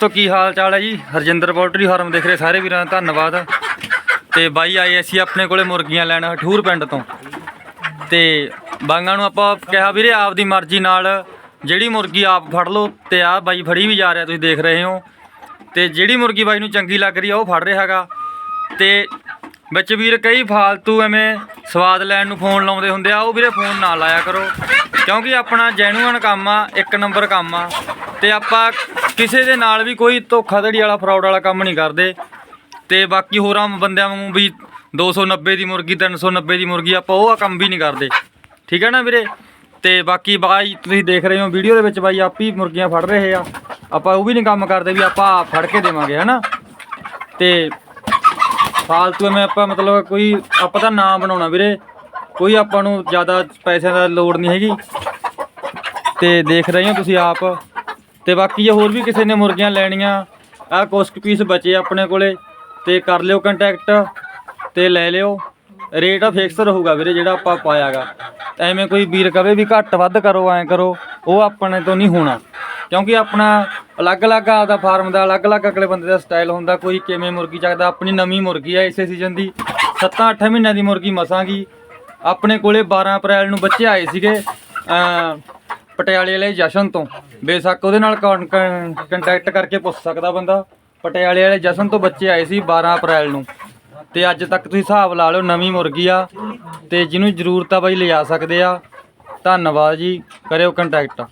ਤੋ ਕੀ ਹਾਲ ਚਾਲ ਹੈ ਜੀ? ਹਰਜਿੰਦਰ ਪੋਲਟਰੀ ਫਾਰਮ ਦੇਖ ਰਹੇ ਸਾਰੇ ਵੀਰਾਂ ਦਾ ਧੰਨਵਾਦ। ਤੇ ਬਾਈ ਆਏ ਅਸੀਂ ਆਪਣੇ ਕੋਲੇ ਮੁਰਗੀਆਂ ਲੈਣ, ਹਠੂਰ ਪਿੰਡ ਤੋਂ। ਤੇ ਬਾਂਗਾਂ ਨੂੰ ਆਪਾਂ ਕਿਹਾ ਵੀਰੇ, ਆਪਦੀ ਮਰਜ਼ੀ ਨਾਲ ਜਿਹੜੀ ਮੁਰਗੀ ਆਪ ਫੜ ਲਓ ਤੇ ਆਹ ਬਾਈ ਫੜੀ ਵੀ ਜਾ ਰਿਹਾ, ਤੁਸੀਂ ਦੇਖ ਰਹੇ ਹੋ। ਤੇ ਜਿਹੜੀ ਮੁਰਗੀ ਬਾਈ ਨੂੰ ਚੰਗੀ ਲੱਗ ਰਹੀ ਆ, ਉਹ ਫੜ ਰਿਹਾ ਹੈਗਾ। ਤੇ ਵਿੱਚ ਵੀਰ ਕਈ ਫਾਲਤੂ ਐਵੇਂ ਸਵਾਦ ਲੈਣ ਨੂੰ ਫੋਨ ਲਾਉਂਦੇ ਹੁੰਦੇ ਆ, ਉਹ ਵੀਰੇ ਫੋਨ ਨਾ ਲਾਇਆ ਕਰੋ। ਕਿਉਂਕਿ ਆਪਣਾ ਜੈਨੂਅਨ ਕੰਮ ਆ, ਇੱਕ ਨੰਬਰ ਕੰਮ ਆ। ਤੇ ਆਪਾਂ ਕਿਸੇ ਦੇ ਨਾਲ ਵੀ ਕੋਈ ਧੋਖਾਧੜੀ ਵਾਲਾ ਫਰਾਡ ਵਾਲਾ ਕੰਮ ਨਹੀਂ ਕਰਦੇ। ਤੇ ਬਾਕੀ ਹੋਰਾਂ ਬੰਦਿਆਂ ਵਾਂਗੂ ਵੀ 290 ਦੀ ਮੁਰਗੀ 390 ਦੀ ਮੁਰਗੀ, ਆਪਾਂ ਉਹ ਕੰਮ ਵੀ ਨਹੀਂ ਕਰਦੇ। ਠੀਕ ਹੈ ਨਾ ਵੀਰੇ? ਤੇ ਬਾਕੀ ਬਾਈ, ਤੁਸੀਂ ਦੇਖ ਰਹੇ ਹੋ ਵੀਡੀਓ ਦੇ ਵਿੱਚ ਬਾਈ, ਆਪ ਹੀ ਮੁਰਗੀਆਂ ਫੜ ਰਹੇ ਆ। ਆਪਾਂ ਉਹ ਵੀ ਨਹੀਂ ਕੰਮ ਕਰਦੇ ਵੀ ਆਪਾਂ ਆਪ ਫੜ ਕੇ ਦੇਵਾਂਗੇ ਹਨਾ ਤੇ ਫਾਲਤੂ ਮੈਂ ਆਪਾਂ ਮਤਲਬ ਕੋਈ, ਆਪਾਂ ਤਾਂ ਨਾਮ ਬਣਾਉਣਾ ਵੀਰੇ। ਕੋਈ ਆਪਾਂ ਨੂੰ ਜ਼ਿਆਦਾ ਪੈਸਿਆਂ ਦਾ ਲੋੜ ਨਹੀਂ ਹੈਗੀ। ਤੇ ਦੇਖ ਰਹੇ ਹੋ ਤੁਸੀਂ ਆਪ। ਤੇ ਬਾਕੀ ਜੇ ਹੋਰ ਵੀ ਕਿਸੇ ਨੇ ਮੁਰਗੀਆਂ ਲੈਣੀਆਂ ਆ ਕੁਛ ਕੁ ਪੀਸ ਬਚੇ ਆਪਣੇ ਕੋਲੇ, ਤੇ ਕਰ ਲਿਓ ਕੰਟੈਕਟ ਤੇ ਲੈ ਲਿਓ। ਰੇਟ ਆ ਫਿਕਸ ਰਹੂਗਾ ਵੀਰੇ ਜਿਹੜਾ ਆਪਾਂ ਪਾਇਆਗਾ। ਐਵੇਂ ਕੋਈ ਵੀਰ ਕਵੇ ਵੀ ਘੱਟ ਵੱਧ ਕਰੋ, ਐਂ ਕਰੋ, ਉਹ ਆਪਣੇ ਤੋਂ ਨਹੀਂ ਹੋਣਾ। ਕਿਉਂਕਿ ਆਪਣਾ ਅਲੱਗ-ਅਲੱਗ ਆਪਦਾ ਫਾਰਮ ਦਾ, ਅਲੱਗ-ਅਲੱਗ ਅਗਲੇ ਬੰਦੇ ਦਾ ਸਟਾਈਲ ਹੁੰਦਾ, ਕੋਈ ਕਿਵੇਂ ਮੁਰਗੀ ਚੱਕਦਾ, ਆਪਣੀ ਨਵੀਂ ਮੁਰਗੀ ਆ ਇਸੇ ਸੀਜ਼ਨ ਦੀ। 7-8 ਮਹੀਨਿਆਂ ਦੀ ਮੁਰਗੀ ਮਸਾਂਗੀ। ਆਪਣੇ ਕੋਲੇ 12 ਅਪ੍ਰੈਲ ਨੂੰ ਬੱਚੇ ਆਏ ਸੀਗੇ ਪਟਿਆਲੇ ਵਾਲੇ ਜਸ਼ਨ ਤੋਂ। ਬੇਸ਼ੱਕ ਉਹਦੇ ਨਾਲ ਕੰਟੈਕਟ ਕਰਕੇ ਪੁੱਛ ਸਕਦਾ ਬੰਦਾ। ਪਟਿਆਲੇ ਵਾਲੇ ਜਸ਼ਨ ਤੋਂ ਬੱਚੇ ਆਏ ਸੀ 12 ਅਪ੍ਰੈਲ ਨੂੰ। ਤੇ ਅੱਜ ਤੱਕ ਤੁਸੀਂ ਹਿਸਾਬ ਲਾ ਲਓ ਨਵੀਂ ਮੁਰਗੀ ਆ। ਤੇ ਜਿਹਨੂੰ ਜ਼ਰੂਰਤ ਆ ਬਾਈ ਲਿਜਾ ਸਕਦੇ ਆ। ਧੰਨਵਾਦ ਜੀ, ਕਰਿਓ ਕੰਟੈਕਟ